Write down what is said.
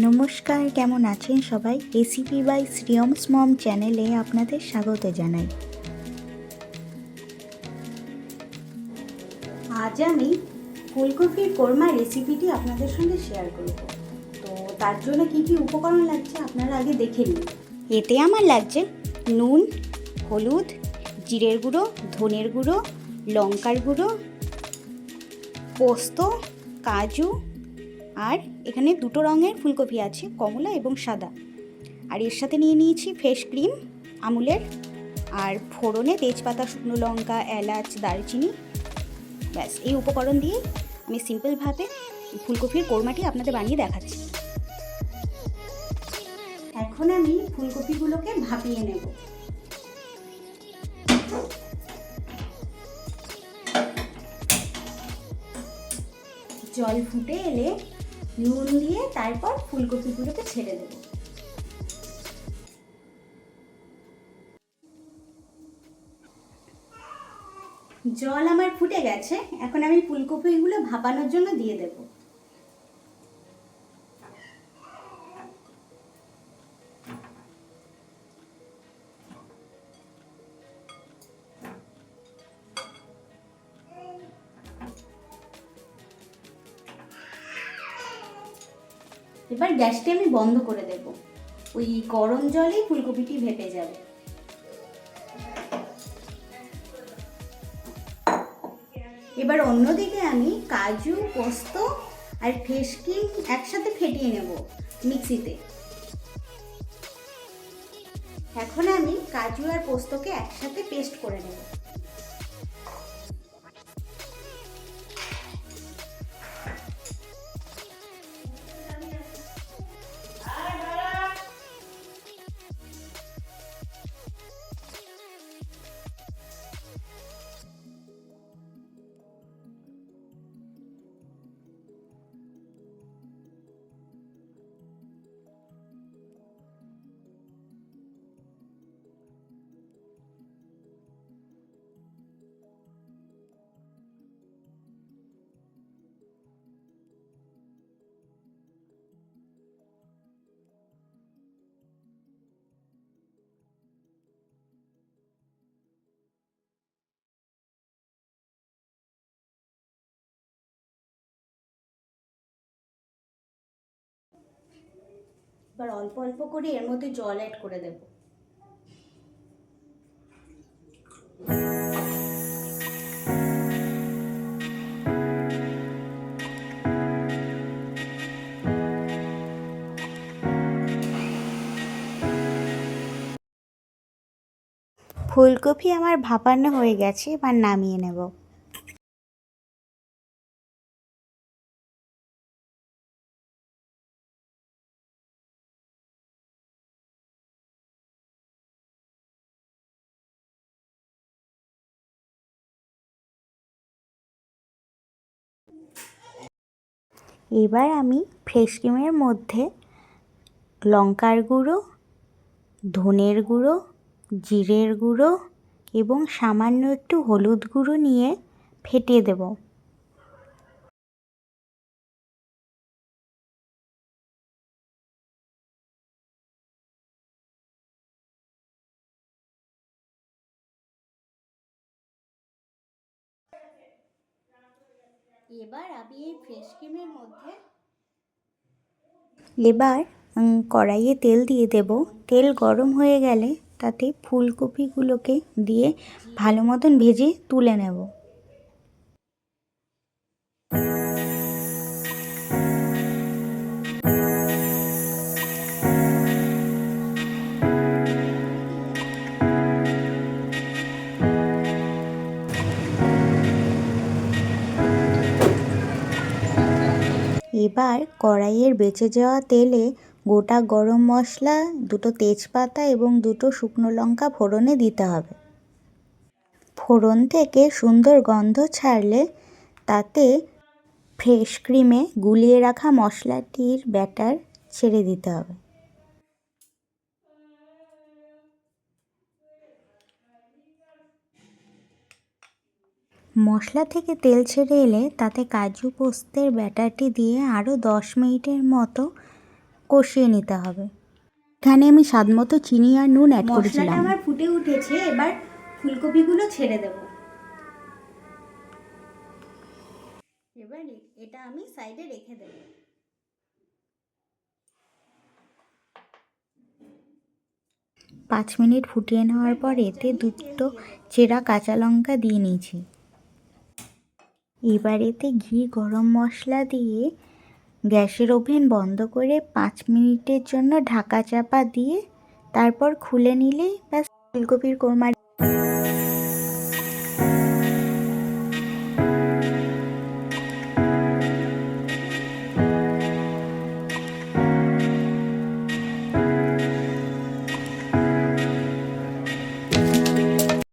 নমস্কার, কেমন আছেন সবাই? রেসিপি বাই শ্রিয়মস মম চ্যানেলে আপনাদের স্বাগত জানাই। আজ আমি ফুলকপির কোরমা রেসিপিটি আপনাদের সঙ্গে শেয়ার করব। তো তার জন্য কি কি উপকরণ লাগছে আপনারা আগে দেখে নিন। এতে আমার লাগছে নুন, হলুদ, জিরের গুঁড়ো, ধনের গুঁড়ো, লঙ্কার গুঁড়ো, পোস্ত, কাজু আর এখানে দুটো রঙের ফুলকপি আছে, কমলা এবং সাদা। আর এর সাথে নিয়ে নিয়েছি ফ্রেশ ক্রিম আমুলের, আর ফোড়নে তেজপাতা, শুকনো লঙ্কা, এলাচ, দারচিনি। ব্যাস, এই উপকরণ দিয়ে আমি সিম্পলভাবে ফুলকপির কোরমাটি আপনাদের বানিয়ে দেখাচ্ছি। এখন আমি ফুলকপিগুলোকে ভাপিয়ে নেব। জল ফুটে এলে নুন দিয়ে তারপর ফুলকপিগুলোকে ছেড়ে দেবো। জল আমার ফুটে গেছে, এখন আমি ফুলকপিগুলো ভাপানোর জন্য দিয়ে দেব। এবার গ্যাসটি আমি বন্ধ করে দেব। ওই গরম জলেই ফুলকপিটি ভেপে যাবে। এবার অন্যদিকে আমি কাজু, পোস্ত আর ক্রিম একসাথে ফেটিয়ে নেব মিক্সিতে। এখন আমি কাজু আর পোস্তকে একসাথে পেস্ট করে নেব। এবার অল্প অল্প করে এর মধ্যে জল অ্যাড করে দেব। ফুলকপি আমার ভাপানো হয়ে গেছে, এবার নামিয়ে নেব। এবার আমি ফ্রেশ ক্রিমের মধ্যে লঙ্কার গুঁড়ো, ধনের গুঁড়ো, জিরের গুঁড়ো এবং সামান্য একটু হলুদ গুঁড়ো নিয়ে ফেটে দেব। এবার আমি এই ফ্রেশ ক্রিমের মধ্যে এবার কড়াইয়ে তেল দিয়ে দেব। তেল গরম হয়ে গেলে তাতে ফুলকপিগুলোকে দিয়ে ভালো মতন ভেজে তুলে নেব। এবার কড়াইয়ের বেঁচে যাওয়া তেলে গোটা গরম মশলা, দুটো তেজপাতা এবং দুটো শুকনো লঙ্কা ফোড়নে দিতে হবে। ফোড়ন থেকে সুন্দর গন্ধ ছাড়লে তাতে ফ্রেশ ক্রিমে গুলিয়ে রাখা মশলাটির ব্যাটার ছেড়ে দিতে হবে। মশলা থেকে তেল ছেড়ে এলে তাতে কাজু পোস্তের ব্যাটারটি দিয়ে আরও দশ মিনিটের মতো কষিয়ে নিতে হবে। এখানে আমি স্বাদ মতো চিনি আর নুন অ্যাড মশলাটা আমার ফুটে উঠেছে এবার ফুলকপিগুলো ছেড়ে দেব। এবার এটা আমি সাইডে রেখে দেব। পাঁচ মিনিট ফুটিয়ে নেওয়ার পর এতে দুটো চেরা কাঁচা লঙ্কা দিয়ে নিয়েছি। এবার এতে ঘি, গরম মশলা দিয়ে গ্যাসের ওভেন বন্ধ করে পাঁচ মিনিটের জন্য ঢাকা চাপা দিয়ে তারপর খুলে নিলেই ব্যাস, ফুলকপির কোরমা